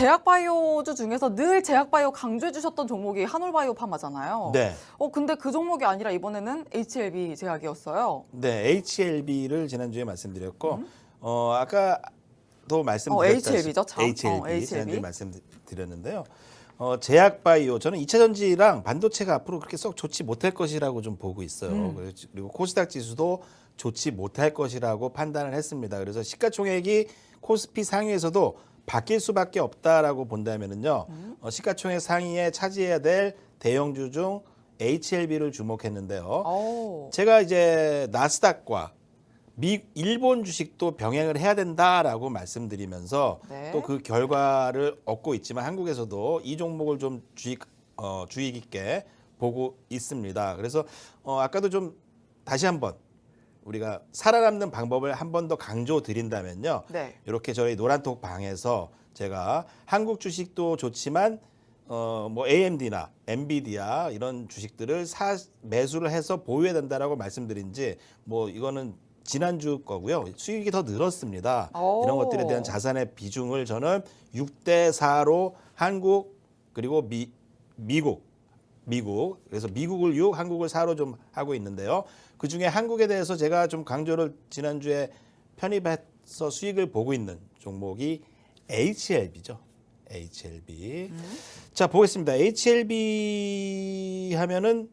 제약바이오주 중에서 늘 제약바이오 강조해 주셨던 종목이 한올바이오 파마잖아요. 네. 어 근데 그 종목이 아니라 이번에는 HLB 제약이었어요. 네, HLB를 지난주에 말씀드렸고 어 아까도 어, 말씀드렸다시피 HLB 죠, 참. HLB, 어, HLB. 지난주에 말씀드렸는데요. 어 제약바이오 저는 2차 전지랑 반도체가 앞으로 그렇게 썩 좋지 못할 것이라고 좀 보고 있어요. 음. 그리고 코스닥 지수도 좋지 못할 것이라고 판단을 했습니다. 그래서 시가총액이 코스피 상위에서도 바뀔 수밖에 없다라고 본다면은요. 음. 어, 시가총액 상위에 차지해야 될 대형주 중 HLB를 주목했는데요. 어. 제가 이제 나스닥과 미 일본 주식도 병행을 해야 된다라고 말씀드리면서 네. 또그 결과를 얻고 있지만 한국에서도 이 종목을 좀 주의 어, 주의 깊게 보고 있습니다. 그래서 어, 아까도 좀 다시 한번 우리가 살아남는 방법을 한 번 더 강조 드린다면요. 네. 이렇게 저희 노란톡 방에서 제가 한국 주식도 좋지만 어뭐 AMD나 엔비디아 이런 주식들을 사 매수를 해서 보유해야 된다라고 말씀드린 지 뭐 이거는 지난주 거고요. 수익이 더 늘었습니다. 오. 이런 것들에 대한 자산의 비중을 저는 6대 4로 한국 그리고 미 미국 미국 그래서 미국을 6, 한국을 4로 좀 하고 있는데요. 그 중에 한국에 대해서 제가 좀 강조를 지난주에 편입해서 수익을 보고 있는 종목이 HLB죠. HLB. 자 보겠습니다. HLB 하면은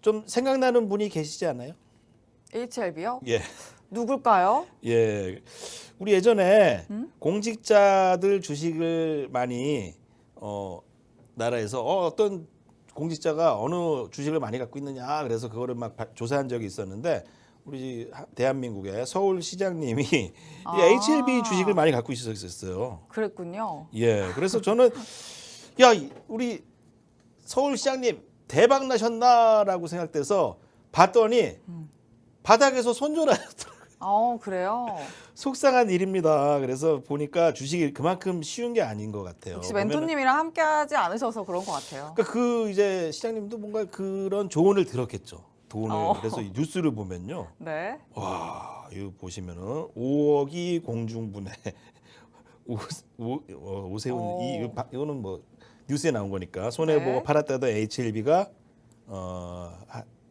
좀 생각나는 분이 계시지 않나요? HLB요? 예. 누굴까요? 예. 우리 예전에 공직자들 주식을 많이 어 나라에서 어, 어떤 공직자가 어느 주식을 많이 갖고 있느냐 그래서 그거를 막 바- 조사한 적이 있었는데 우리 하- 대한민국의 서울시장님이 이 아. HLB 주식을 많이 갖고 있었어요. 그랬군요. 예. 그래서 저는 야 이- 우리 서울시장님 대박 나셨나라고 생각돼서 봤더니 바닥에서 손절하셨더라고요. 어 그래요. 속상한 일입니다. 그래서 보니까 주식이 그만큼 쉬운 게 아닌 것 같아요. 보면은 멘토님이랑 함께하지 않으셔서 그런 것 같아요. 그러니까 그 이제 시장님도 뭔가 그런 조언을 들었겠죠. 돈을 어. 그래서 이 뉴스를 보면요. 네. 와 이거 보시면은 5억이 공중분해 오, 오, 어, 오세훈 어. 이 이거 바- 이거는 뭐 뉴스에 나온 거니까 손해 보고 네. 팔았다던 HLB가 어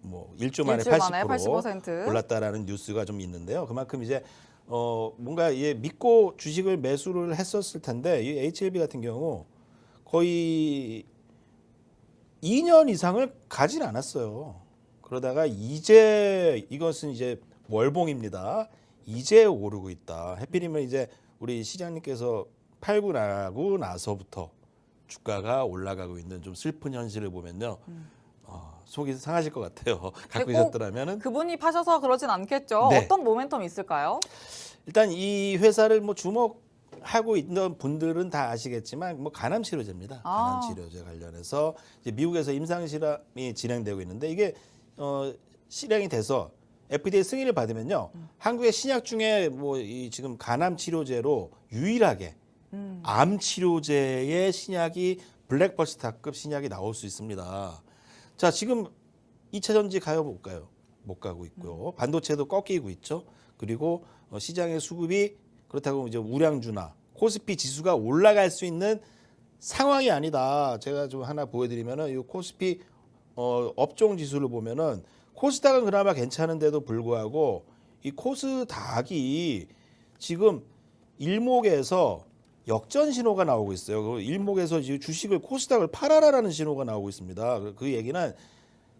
뭐 일주 만에 일주일 만에 80% 80%. 올랐다라는 뉴스가 좀 있는데요. 그만큼 이제 어 뭔가 예 믿고 주식을 매수를 했었을 텐데 이 HLB 같은 경우 거의 2년 이상을 가진 않았어요. 그러다가 이제 이것은 이제 월봉입니다. 이제 오르고 있다. 해필이면 이제 우리 시장님께서 팔고 나고 나서부터 주가가 올라가고 있는 좀 슬픈 현실을 보면요. 어, 속이 상하실 것 같아요. 갖고 꼭 계셨더라면은 그분이 파셔서 그러진 않겠죠. 네. 어떤 모멘텀이 있을까요? 일단 이 회사를 뭐 주목 하고 있는 분들은 다 아시겠지만 뭐 간암 치료제입니다. 아. 간암 치료제 관련해서 이제 미국에서 임상 실험이 진행되고 있는데 이게 어 실행이 돼서 FDA 승인을 받으면요. 한국의 신약 중에 뭐 이 지금 간암 치료제로 유일하게 음. 암 치료제의 신약이 블랙버스타급 신약이 나올 수 있습니다. 자, 지금 2차 전지 가요 못 가요? 못 가고 있고요. 반도체도 꺾이고 있죠. 그리고 어, 시장의 수급이 그렇다고 이제 우량주나 코스피 지수가 올라갈 수 있는 상황이 아니다. 제가 좀 하나 보여드리면은 이 코스피 어, 업종 지수를 보면은 코스닥은 그나마 괜찮은데도 불구하고 이 코스닥이 지금 일목에서 역전 신호가 나오고 있어요. 그 일목에서 주식을 코스닥을 팔아라라는 신호가 나오고 있습니다. 그- 그 얘기는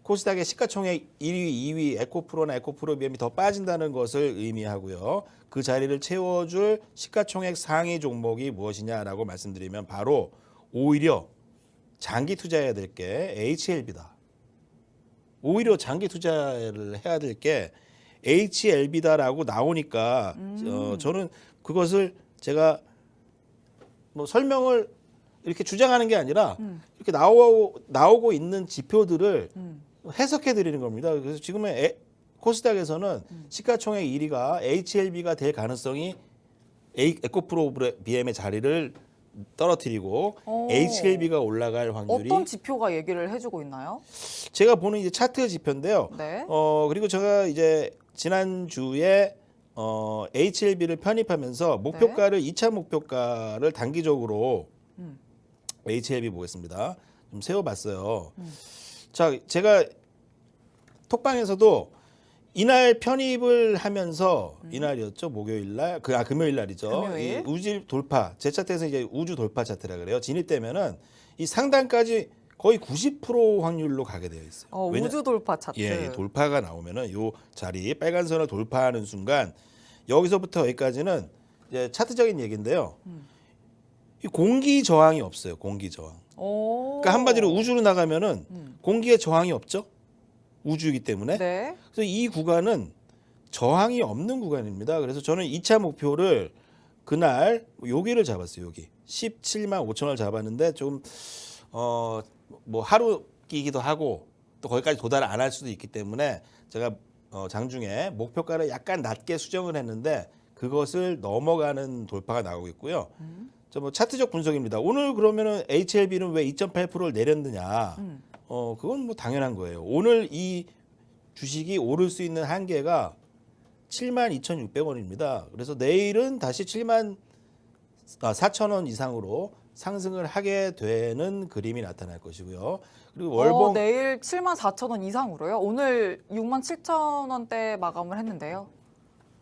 코스닥의 시가총액 1위, 2위 에코프로나 에코프로 비엠이 더 빠진다는 것을 의미하고요. 그 자리를 채워줄 시가총액 상위 종목이 무엇이냐라고 말씀드리면 바로 오히려 장기 투자해야 될 게 HLB다. 오히려 장기 투자를 해야 될 게 HLB다라고 나오니까 어, 저는 그것을 제가 뭐 설명을 이렇게 주장하는 게 아니라 이렇게 나오고 나오고 있는 지표들을 음. 해석해 드리는 겁니다. 그래서 지금의 에- 코스닥에서는 시가총액 1위가 HLB가 될 가능성이 A- 에코프로 BM의 자리를 떨어뜨리고 오. HLB가 올라갈 확률이 어떤 지표가 얘기를 해주고 있나요? 제가 보는 이제 차트 지표인데요. 네. 어 그리고 제가 이제 지난 주에 어 HLB를 편입하면서 목표가를 2차 목표가를 단기적으로 HLB 보겠습니다. 좀 세워봤어요. 자, 제가 톡방에서도 이날 편입을 하면서 이날이었죠 목요일 날, 그 아 금요일 날이죠. 금요일. 이 우주 돌파 제 차트에서 이제 우주 돌파 차트라 그래요. 진입되면은 이 상단까지 거의 90% 확률로 가게 되어 있어요. 어, 왜냐- 우주 돌파 차트. 예, 이 돌파가 나오면은 요 자리 빨간 선을 돌파하는 순간 여기서부터 여기까지는 이제 차트적인 얘기인데요. 이 공기 저항이 없어요. 공기 저항. 오. 그러니까 한마디로 우주로 나가면은 음. 공기에 저항이 없죠. 우주이기 때문에. 네. 그래서 이 구간은 저항이 없는 구간입니다. 그래서 저는 2차 목표를 그날 여기를 잡았어요. 여기 17만 5천을 잡았는데 좀 어 뭐 하루 끼기도 하고 또 거기까지 도달 안 할 수도 있기 때문에 제가 어 장중에 목표가를 약간 낮게 수정을 했는데 그것을 넘어가는 돌파가 나오고 있고요. 저뭐 차트적 분석입니다. 오늘 그러면은 HLB는 왜 2.8%를 내렸느냐? 음. 어 그건 뭐 당연한 거예요. 오늘 이 주식이 오를 수 있는 한계가 7만 2,600원입니다. 그래서 내일은 다시 7만 아, 4천 원 이상으로 상승을 하게 되는 그림이 나타날 것이고요. 그리고 월봉 어, 내일 7만 4천 원 이상으로요. 오늘 6만 7천 원대 마감을 했는데요.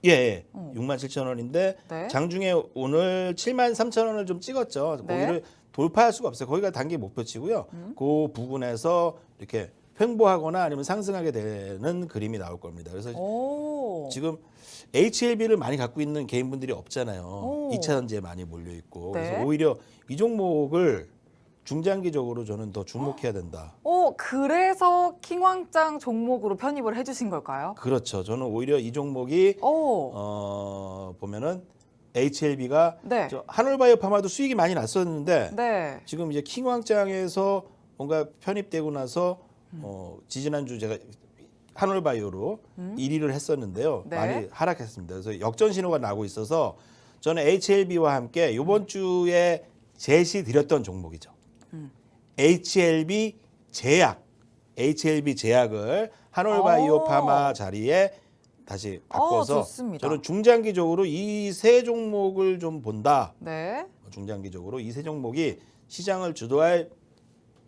예, 예. 어. 6만 7천 원인데 네. 장중에 오늘 7만 3천 원을 좀 찍었죠. 네. 거기를 돌파할 수가 없어요. 거기가 단기 목표치고요. 음. 그 부분에서 이렇게 횡보하거나 아니면 상승하게 되는 그림이 나올 겁니다. 그래서 오. 지금 HLB를 많이 갖고 있는 개인분들이 없잖아요. 오. 2차 전지에 많이 몰려 있고 네. 그래서 오히려 이 종목을 중장기적으로 저는 더 주목해야 된다. 어, 그래서 킹왕짱 종목으로 편입을 해주신 걸까요? 그렇죠. 저는 오히려 이 종목이 오. 어, 보면은 HLB가 네. 저 한올바이오 파마도 수익이 많이 났었는데 네. 지금 이제 킹왕짱에서 뭔가 편입되고 나서 음. 어, 지지난주 제가 한올바이오로 1위를 했었는데요. 네. 많이 하락했습니다. 그래서 역전 신호가 나고 있어서 저는 HLB와 함께 이번 주에 제시 드렸던 종목이죠. 음. HLB 제약, HLB 제약을 한올바이오파마 자리에 다시 바꿔서 어, 좋습니다. 저는 중장기적으로 이 세 종목을 좀 본다. 네. 중장기적으로 이 세 종목이 시장을 주도할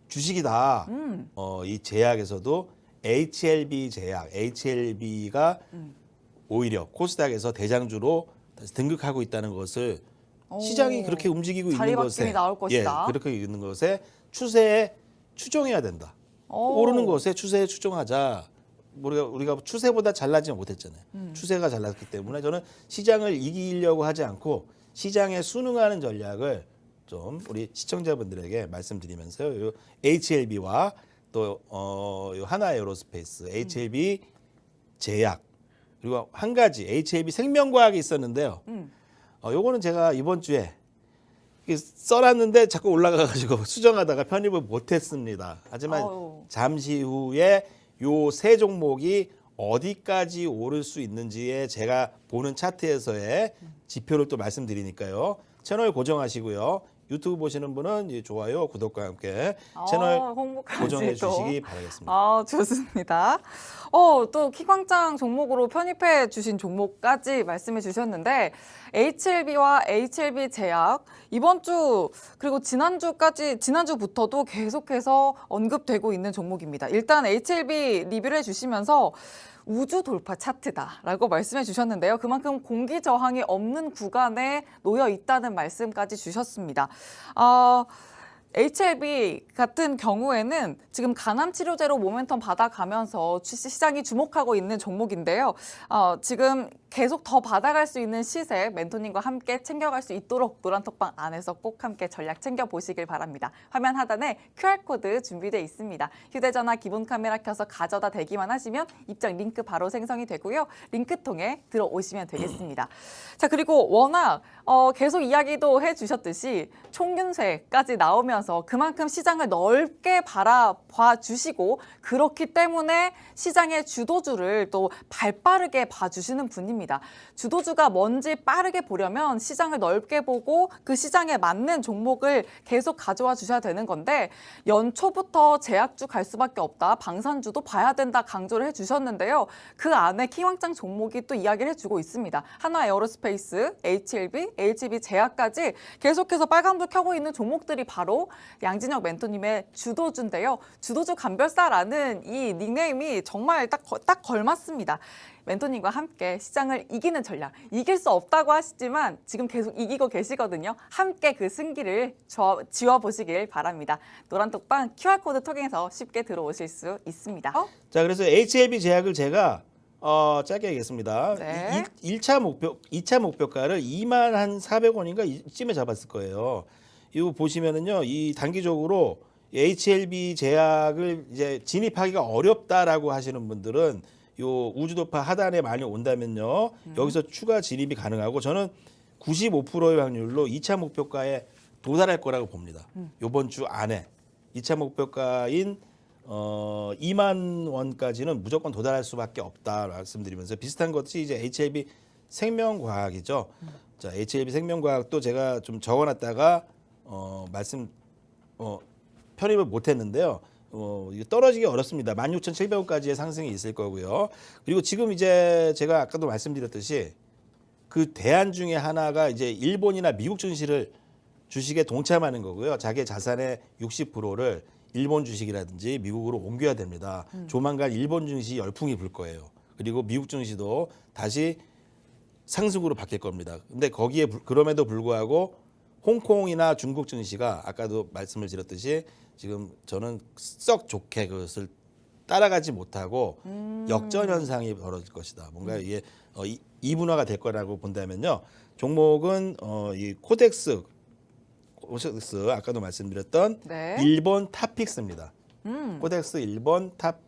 주식이다. 음. 어, 이 제약에서도 HLB 제약, HLB가 음. 오히려 코스닥에서 대장주로 등극하고 있다는 것을 오. 시장이 그렇게 움직이고 있는 것에 나올 것이다. 예, 그렇게 있는 것에 추세에 추종해야 된다. 오. 오르는 것에 추세에 추종하자. 우리가 우리가 추세보다 잘나지 못했잖아요. 음. 추세가 잘났기 때문에 저는 시장을 이기려고 하지 않고 시장에 순응하는 전략을 좀 우리 시청자분들에게 말씀드리면서요. 요 HLB와 또 어, 요 하나 에어로스페이스, HLB 제약 그리고 한 가지 HLB 생명과학이 있었는데요. 음. 어, 요거는 제가 이번 주에 써놨는데 자꾸 올라가가지고 수정하다가 편입을 못했습니다. 하지만. 잠시 후에 요 세 종목이 어디까지 오를 수 있는지에 제가 보는 차트에서의 지표를 또 말씀드리니까요. 채널 고정하시고요. 유튜브 보시는 분은 이 좋아요, 구독과 함께 채널 아, 고정해 또. 주시기 바라겠습니다. 아, 좋습니다. 어, 또 킥광장 종목으로 편입해 주신 종목까지 말씀해 주셨는데 HLB와 HLB 제약 이번 주 그리고 지난주까지 지난주부터도 계속해서 언급되고 있는 종목입니다. 일단 HLB 리뷰를 해 주시면서 우주 돌파 차트다라고 말씀해 주셨는데요. 그만큼 공기 저항이 없는 구간에 놓여 있다는 말씀까지 주셨습니다. 아, HLB 같은 경우에는 지금 간암 치료제로 모멘텀 받아가면서 주- 시장이 주목하고 있는 종목인데요. 어, 지금 계속 더 받아갈 수 있는 시세 멘토님과 함께 챙겨갈 수 있도록 노란톡방 안에서 꼭 함께 전략 챙겨 보시길 바랍니다. 화면 하단에 QR코드 준비되어 있습니다. 휴대전화 기본 카메라 켜서 가져다 대기만 하시면 입장 링크 바로 생성이 되고요. 링크 통해 들어오시면 되겠습니다. 자 그리고 워낙 어, 계속 이야기도 해주셨듯이 총균세까지 나오면 서 주시면서 그만큼 시장을 넓게 바라봐 주시고 그렇기 때문에 시장의 주도주를 또 발빠르게 봐주시는 분입니다. 주도주가 뭔지 빠르게 보려면 시장을 넓게 보고 그 시장에 맞는 종목을 계속 가져와 주셔야 되는 건데 연초부터 제약주 갈 수밖에 없다. 방산주도 봐야 된다 강조를 해주셨는데요. 그 안에 키왕짱 종목이 또 이야기를 해주고 있습니다. 하나 에어로스페이스, HLB, HB 제약까지 계속해서 빨간불 켜고 있는 종목들이 바로 양진혁 멘토님의 주도주인데요. 주도주 감별사라는 이 닉네임이 정말 딱, 거- 딱 걸맞습니다. 멘토님과 함께 시장을 이기는 전략. 이길 수 없다고 하시지만 지금 계속 이기고 계시거든요. 함께 그 승기를 저- 지워보시길 바랍니다. 노란톡방 QR코드 통해서 쉽게 들어오실 수 있습니다. 어? 자, 그래서 HLB 제약을 제가 어, 짧게 하겠습니다. 네. 일 1차 목표 2차 목표가를 2만 한 400원인가 이쯤에 잡았을 거예요. 이거 보시면은요. 이 단기적으로 HLB 제약을 이제 진입하기가 어렵다라고 하시는 분들은 요 우주도파 하단에 많이 온다면요. 여기서 추가 진입이 가능하고 저는 95%의 확률로 2차 목표가에 도달할 거라고 봅니다. 요번 주 안에 2차 목표가인 어 2만 원까지는 무조건 도달할 수밖에 없다 말씀드리면서 비슷한 것이 이제 HLB 생명과학이죠. 자, HLB 생명과학도 제가 좀 적어놨다가 어 말씀 어 편입을 못했는데요. 어, 이거 떨어지기 어렵습니다. 16,700원까지의 상승이 있을 거고요. 그리고 지금 이제 제가 아까도 말씀드렸듯이 그 대안 중에 하나가 이제 일본이나 미국 증시를 주식에 동참하는 거고요. 자기 자산의 60%를 일본 주식이라든지 미국으로 옮겨야 됩니다. 조만간 일본 증시 열풍이 불 거예요. 그리고 미국 증시도 다시 상승으로 바뀔 겁니다. 근데 거기에 불- 그럼에도 불구하고 홍콩이나 중국 증시가 아까도 말씀을 드렸듯이 지금 저는 썩 좋게 그것을 따라가지 못하고 역전 현상이 벌어질 것이다. 뭔가 이게 어, 이- 이분화가 될 거라고 본다면요. 종목은 어, 이 코덱스 코덱스 아까도 말씀드렸던 네. 일본 탑픽스입니다. 음. 코덱스 일본 탑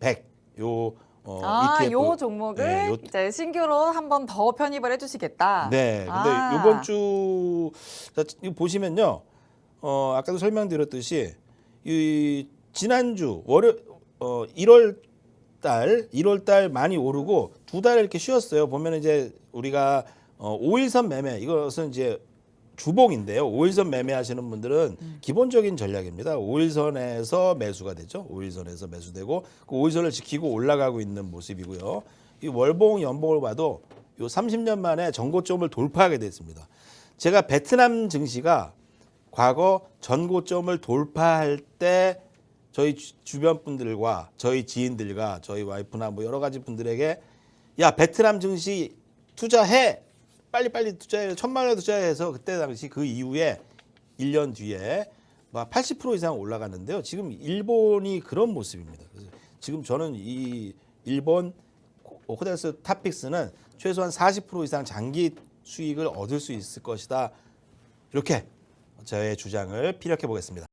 100. 요 어, 아, ETF. 요 종목을 네, 요- 이제 신규로 한 번 더 편입을 해주시겠다. 네. 근데 아. 이번 주 자, 이거 보시면요. 어, 아까도 설명드렸듯이 이 지난주 월요 어 1월 달 1월 달 많이 오르고 두 달 이렇게 쉬었어요. 보면 이제 우리가 어 5일선 매매 이것은 이제 주봉인데요. 5일선 매매하시는 분들은 기본적인 전략입니다. 5일선에서 매수가 되죠. 5일선에서 매수되고 그 5일선을 지키고 올라가고 있는 모습이고요. 이 월봉 연봉을 봐도 요 30년 만에 전고점을 돌파하게 됐습니다. 제가 베트남 증시가 과거 전고점을 돌파할 때 저희 주- 주변 분들과 저희 지인들과 저희 와이프나 뭐 여러 가지 분들에게 야 베트남 증시 투자해 빨리빨리 투자해 천만 원 투자해서 그때 당시 그 이후에 1년 뒤에 막 80% 이상 올라갔는데요. 지금 일본이 그런 모습입니다. 지금 저는 이 일본 호텔스 탑픽스는 최소한 40% 이상 장기 수익을 얻을 수 있을 것이다. 이렇게 저의 주장을 피력해 보겠습니다.